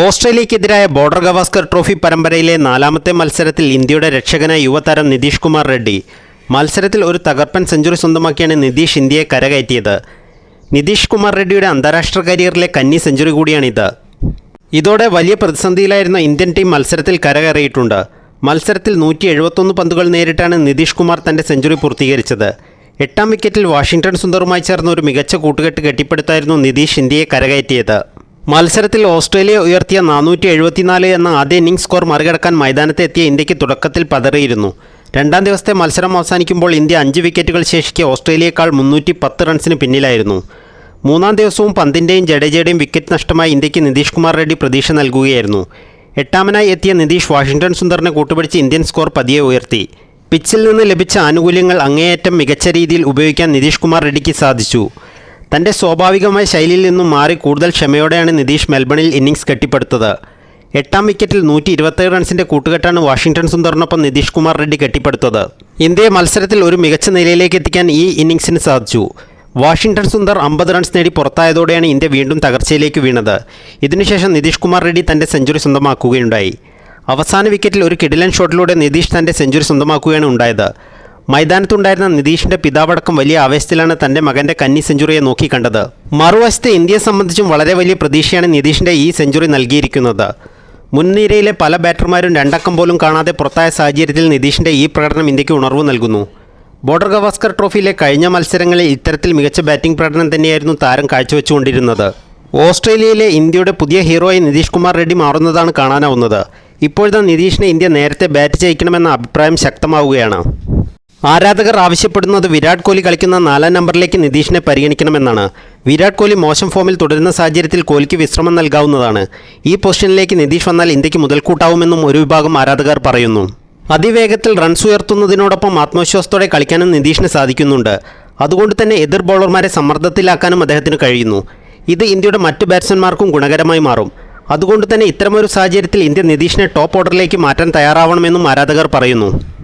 ഓസ്ട്രേലിയക്കെതിരായ border Gavaskar trophy പരമ്പരയിലെ നാലാമത്തെ മത്സരത്തിൽ ഇന്ത്യയുടെ രക്ഷകനായ യുവതാരം നിതീഷ് കുമാർ റെഡ്ഡി. മത്സരത്തിൽ ഒരു തകർപ്പൻ സെഞ്ചുറി സ്വന്തമാക്കിയാണ് നിതീഷ് ഇന്ത്യയെ കരകയറ്റിയത്. നിതീഷ് കുമാർ റെഡ്ഡിയുടെ അന്താരാഷ്ട്ര കരിയറിലെ കന്നി സെഞ്ചുറി കൂടിയാണിത്. ഇതോടെ വലിയ പ്രതിസന്ധിയിലായിരുന്ന ഇന്ത്യൻ ടീം മത്സരത്തിൽ കരകയറിയിട്ടുണ്ട്. മത്സരത്തിൽ നൂറ്റി എഴുപത്തൊന്ന് പന്തുകൾ നേരിട്ടാണ് നിതീഷ് കുമാർ തന്റെ സെഞ്ചുറി പൂർത്തീകരിച്ചത്. എട്ടാം വിക്കറ്റിൽ വാഷിംഗ്ടൺ സുന്ദറുമായി ചേർന്ന ഒരു മികച്ച കൂട്ടുകെട്ട് കെട്ടിപ്പടുത്തായിരുന്നു നിതീഷ് ഇന്ത്യയെ കരകയറ്റിയത്. മത്സരത്തിൽ ഓസ്ട്രേലിയ ഉയർത്തിയ നാനൂറ്റി എഴുപത്തിനാല് എന്ന ആദ്യ ഇന്നിംഗ് സ്കോർ മറികടക്കാൻ മൈതാനത്ത് എത്തിയ ഇന്ത്യയ്ക്ക് തുടക്കത്തിൽ പതറിയിരുന്നു. രണ്ടാം ദിവസത്തെ മത്സരം അവസാനിക്കുമ്പോൾ ഇന്ത്യ അഞ്ച് വിക്കറ്റുകൾ ശേഷിക്കെ ഓസ്ട്രേലിയയേക്കാൾ മുന്നൂറ്റി പത്ത് റൺസിന് പിന്നിലായിരുന്നു. മൂന്നാം ദിവസവും പന്തിന്റെയും ജഡേജയുടെയും വിക്കറ്റ് നഷ്ടമായി ഇന്ത്യയ്ക്ക് നിതീഷ് കുമാർ റെഡ്ഡി പ്രതീക്ഷ നൽകുകയായിരുന്നു. എട്ടാമനായി എത്തിയ നിതീഷ് വാഷിംഗ്ടൺ സുന്ദറിനെ കൂട്ടുപിടിച്ച് ഇന്ത്യൻ സ്കോർ പതിയെ ഉയർത്തി. പിച്ചിൽ നിന്ന് ലഭിച്ച ആനുകൂല്യങ്ങൾ അങ്ങേയറ്റം മികച്ച രീതിയിൽ ഉപയോഗിക്കാൻ നിതീഷ് കുമാർ റെഡ്ഡിക്ക് സാധിച്ചു. തന്റെ സ്വാഭാവികമായ ശൈലിയിൽ നിന്നും മാറി കൂടുതൽ ക്ഷമയോടെയാണ് നിതീഷ് മെൽബണിൽ ഇന്നിംഗ്സ് കെട്ടിപ്പടുത്തത്. എട്ടാം വിക്കറ്റിൽ നൂറ്റി ഇരുപത്തേഴ് റൺസിന്റെ കൂട്ടുകെട്ടാണ് വാഷിംഗ്ടൺ സുന്ദറിനൊപ്പം നിതീഷ് കുമാർ റെഡ്ഡി കെട്ടിപ്പടുത്തത്. ഇന്ത്യയെ മത്സരത്തിൽ ഒരു മികച്ച നിലയിലേക്ക് എത്തിക്കാൻ ഈ ഇന്നിംഗ്സിന് സാധിച്ചു. വാഷിംഗ്ടൺ സുന്ദർ അമ്പത് റൺസ് നേടി പുറത്തായതോടെയാണ് ഇന്ത്യ വീണ്ടും തകർച്ചയിലേക്ക് വീണത്. ഇതിനുശേഷം നിതീഷ് കുമാർ റെഡ്ഡി തന്റെ സെഞ്ചുറി സ്വന്തമാക്കുകയുണ്ടായി. അവസാന വിക്കറ്റിൽ ഒരു കിഡിലൻ ഷോട്ടിലൂടെ നിതീഷ് തന്റെ സെഞ്ചുറി സ്വന്തമാക്കുകയാണ് ഉണ്ടായത്. മൈതാനത്തുണ്ടായിരുന്ന നിതീഷിന്റെ പിതാവടക്കം വലിയ ആവേശത്തിലാണ് തന്റെ മകന്റെ കന്നി സെഞ്ചുറിയെ നോക്കിക്കണ്ടത് മറുവശത്ത് ഇന്ത്യയെ സംബന്ധിച്ചും വളരെ വലിയ പ്രതീക്ഷയാണ് നിതീഷിന്റെ ഈ സെഞ്ചുറി നൽകിയിരിക്കുന്നത്. മുൻനിരയിലെ പല ബാറ്റർമാരും രണ്ടക്കം പോലും കാണാതെ പുറത്തായ സാഹചര്യത്തിൽ നിതീഷിന്റെ ഈ പ്രകടനം ഇന്ത്യയ്ക്ക് ഉണർവ് നൽകുന്നു. ബോർഡർ ഗവാസ്കർ ട്രോഫിയിലെ കഴിഞ്ഞ മത്സരങ്ങളിൽ ഇത്തരത്തിൽ മികച്ച ബാറ്റിംഗ് പ്രകടനം തന്നെയായിരുന്നു താരം കാഴ്ചവെച്ചുകൊണ്ടിരുന്നത്. ഓസ്ട്രേലിയയിലെ ഇന്ത്യയുടെ പുതിയ ഹീറോയായി നിതീഷ് കുമാർ റെഡ്ഡി മാറുന്നതാണ് കാണാനാവുന്നത്. ഇപ്പോഴത്തെ നിതീഷിനെ ഇന്ത്യ നേരത്തെ ബാറ്റ് ചെയ്യിക്കണമെന്ന അഭിപ്രായം ശക്തമാവുകയാണ്. ആരാധകർ ആവശ്യപ്പെടുന്നത് വിരാട് കോഹ്ലി കളിക്കുന്ന നാലാം നമ്പറിലേക്ക് നിതീഷിനെ പരിഗണിക്കണമെന്നാണ്. വിരാട് കോഹ്ലി മോശം ഫോമിൽ തുടരുന്ന സാഹചര്യത്തിൽ കോഹ്ലിക്ക് വിശ്രമം നൽകാവുന്നതാണ്. ഈ പൊസിഷനിലേക്ക് നിതീഷ് വന്നാൽ ഇന്ത്യയ്ക്ക് മുതൽക്കൂട്ടാവുമെന്നും ഒരു വിഭാഗം ആരാധകർ പറയുന്നു. അതിവേഗത്തിൽ റൺസ് ഉയർത്തുന്നതിനോടൊപ്പം ആത്മവിശ്വാസത്തോടെ കളിക്കാനും നിതീഷിന് സാധിക്കുന്നുണ്ട്. അതുകൊണ്ട് തന്നെ എതിർ ബൗളർമാരെ സമ്മർദ്ദത്തിലാക്കാനും അദ്ദേഹത്തിന് കഴിയുന്നു. ഇത് ഇന്ത്യയുടെ മറ്റു ബാറ്റ്സ്മാൻമാർക്കും ഗുണകരമായി മാറും. അതുകൊണ്ട് തന്നെ ഇത്തരമൊരു സാഹചര്യത്തിൽ ഇന്ത്യ നിതീഷിനെ ടോപ്പ് ഓർഡറിലേക്ക് മാറ്റാൻ തയ്യാറാവണമെന്നും ആരാധകർ പറയുന്നു.